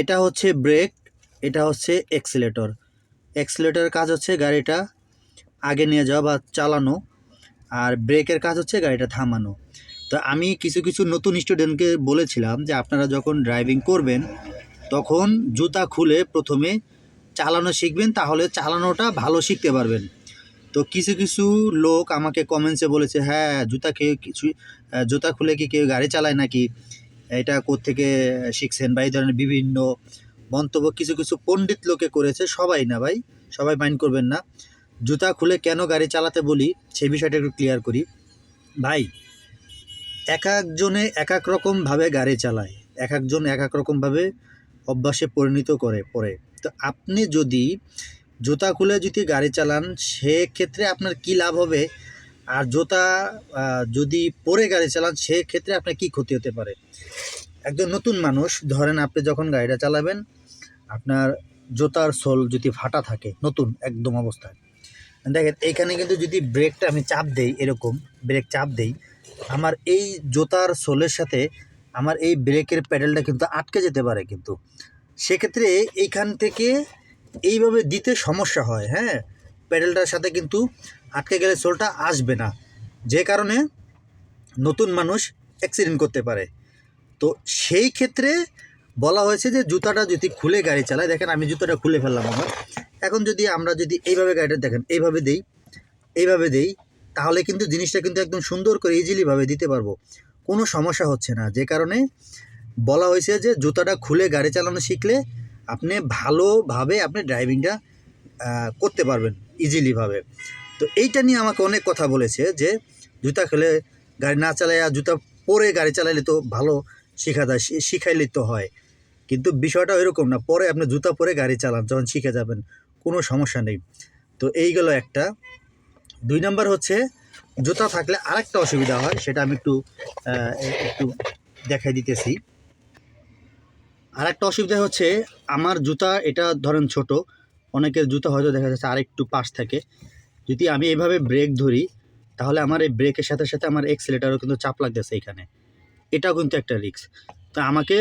এটা হচ্ছে ব্রেক, এটা হচ্ছে এক্সিলেটর। এক্সিলেটরের কাজ হচ্ছে গাড়িটা আগে নিয়ে যাওয়া বা চালানো, আর ব্রেকের কাজ হচ্ছে গাড়িটা থামানো। তো আমি কিছু কিছু নতুন স্টুডেন্টকে বলেছিলাম যে আপনারা যখন ড্রাইভিং করবেন, তখন জুতা খুলে প্রথমে চালানো শিখবেন, তাহলে চালানোটা ভালো শিখতে পারবেন। তো কিছু কিছু লোক আমাকে কমেন্টসে বলেছে হ্যাঁ জুতা খেয়ে কিছু জুতা খুলে কি কেউ গাড়ি চালায় নাকি? এটা কোত্থেকে শিখছেন বা এই ধরনের বিভিন্ন মন্তব্য কিছু কিছু পণ্ডিত লোকে করেছে, সবাই না ভাই, সবাই মাইন্ড করবেন না। জুতা খুলে কেন গাড়ি চালাতে বলি, সেই বিষয়টা একটু ক্লিয়ার করি। ভাই, এক একজনে এক এক রকমভাবে গাড়ি চালায়, এক একজন এক এক রকমভাবে অভ্যাসে পরিণত করে পরে তো আপনি যদি জুতা খুলে যদি গাড়ি চালান, সেক্ষেত্রে আপনার কি লাভ হবে? আর জুতা যদি পরে গাড়ি চালান, সেক্ষেত্রে আপনার কি ক্ষতি হতে পারে? একজন নতুন মানুষ, ধরেন আপনি যখন গাড়িটা চালাবেন, আপনার জুতার সোল যদি ফাটা থাকে, নতুন, একদম অবস্থায়। দেখেন এইখানে কিন্তু যদি ব্রেকটা আমি চাপ দেই, এরকম, ব্রেক চাপ দেই, আমার এই জুতার সোলের সাথে আমার এই ব্রেকের প্যাডেলটা কিন্তু আটকে যেতে পারে কিন্তু। সেক্ষেত্রে এইখান থেকে এইভাবে দিতে সমস্যা হয় হ্যাঁ? প্যাডেলটার সাথে কিন্তু আটকে গেলে সোলটা আসবে না। যে কারণে নতুন মানুষ অ্যাক্সিডেন্ট করতে পারে। তো সেই ক্ষেত্রে বলা হয়েছে যে, জুতাটা যদি খুলে গাড়ি চালায়, দেখেন আমি জুতাটা খুলে ফেললাম আমার। এখন যদি আমরা যদি এইভাবে গাড়িটা দেখেন, এইভাবে দেই এইভাবে দেই, তাহলে কিন্তু জিনিসটা কিন্তু একদম সুন্দর করে ইজিলিভাবে দিতে পারব। কোনো সমস্যা হচ্ছে না। যে কারণে বলা হয়েছে যে, জুতাটা খুলে গাড়ি চালানো শিখলে আপনি ভালোভাবে আপনি ড্রাইভিংটা করতে পারবেন ইজিলিভাবে তো এইটা নিয়ে আমাকে অনেক কথা বলেছে যে জুতা খেলে গাড়ি না চালায় আর জুতা পরে গাড়ি চালাইলে তো ভালো শেখা যায় শিখাইলে তো হয়। কিন্তু বিষয়টা এরকম না, পরে আপনি জুতা পরে গাড়ি চালান, যখন শিখে যাবেন, কোনো সমস্যা নেই। তো এই গেল একটা। দুই নাম্বার হচ্ছে, জুতা থাকলে আরেকটা অসুবিধা হয়, সেটা আমি একটু একটু দেখাই দিতেছি। আরেকটা অসুবিধা হচ্ছে, আমার জুতা, এটা ধরেন ছোট, অনেকের জুতা হয়তো দেখা যাচ্ছে আরেকটু পাশ থাকে। যদি আমি এভাবে ব্রেক ধরি, তাহলে আমার এই ব্রেকের সাথে সাথে আমার এক্সিলেটারও কিন্তু চাপ লাগতেছে এখানে এটাও কিন্তু একটা রিস্ক তো আমাকে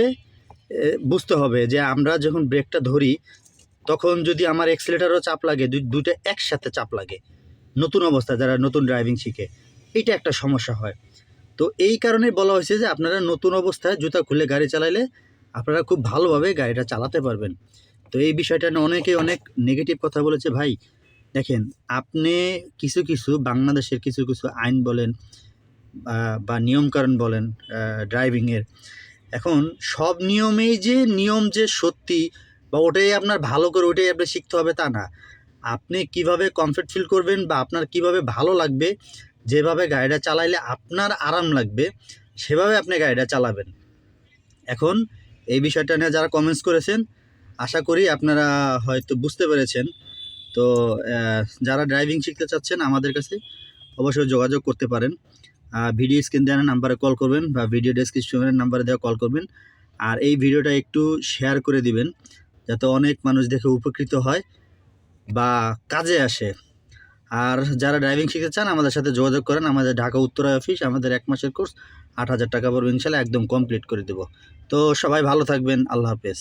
বুঝতে হবে যে আমরা যখন ব্রেকটা ধরি, তখন যদি আমার এক্সিলেটারও চাপ লাগে দুটো একসাথে চাপ লাগে, নতুন অবস্থায় যারা নতুন ড্রাইভিং শিখে, এটা একটা সমস্যা হয়। তো এই কারণে বলা হয়েছে যে আপনারা নতুন অবস্থায় জুতা খুলে গাড়ি চালাইলে আপনারা খুব ভালোভাবে গাড়িটা চালাতে পারবেন। তো এই বিষয়টা নিয়ে অনেকেই অনেক নেগেটিভ কথা বলেছে, ভাই দেখেন, আপনি কিছু কিছু বাংলাদেশের কিছু কিছু আইন বলেন, বা- নিয়মকানুন বলেন ড্রাইভিংয়ের এখন সব নিয়মেই যে নিয়ম যে সত্যি, বা ওটাই আপনার ভালো করে, ওটাই আপনি শিখতে হবে তা না। আপনি কীভাবে কমফর্ট ফিল করবেন, বা আপনার কীভাবে ভালো লাগবে, যেভাবে গাড়িটা চালাইলে আপনার আরাম লাগবে, সেভাবে আপনি গাড়িটা চালাবেন। এখন এই বিষয়টা নিয়ে যারা কমেন্টস করেছেন, আশা করি আপনারা হয়তো বুঝতে পেরেছেন তো যারা ড্রাইভিং শিখতে চাচ্ছেন আমাদের কাছে অবশ্যই যোগাযোগ করতে পারেন। ভিডিও স্ক্রিন দেওয়ার নাম্বারে কল করবেন বা ভিডিও ডেসক্রিপশনের নাম্বারে দেওয়া কল করবেন। আর এই ভিডিওটা একটু শেয়ার করে দিবেন, যাতে অনেক মানুষ দেখে উপকৃত হয় বা কাজে আসে। আর যারা ড্রাইভিং শিখতে চান, আমাদের সাথে যোগাযোগ করেন। আমাদের ঢাকা উত্তরায় অফিস আমাদের এক মাসের কোর্স আট হাজার টাকা পড়বে ইনশাল্লাহ একদম কমপ্লিট করে দেবো। তো সবাই ভালো থাকবেন, আল্লাহ হাফেজ।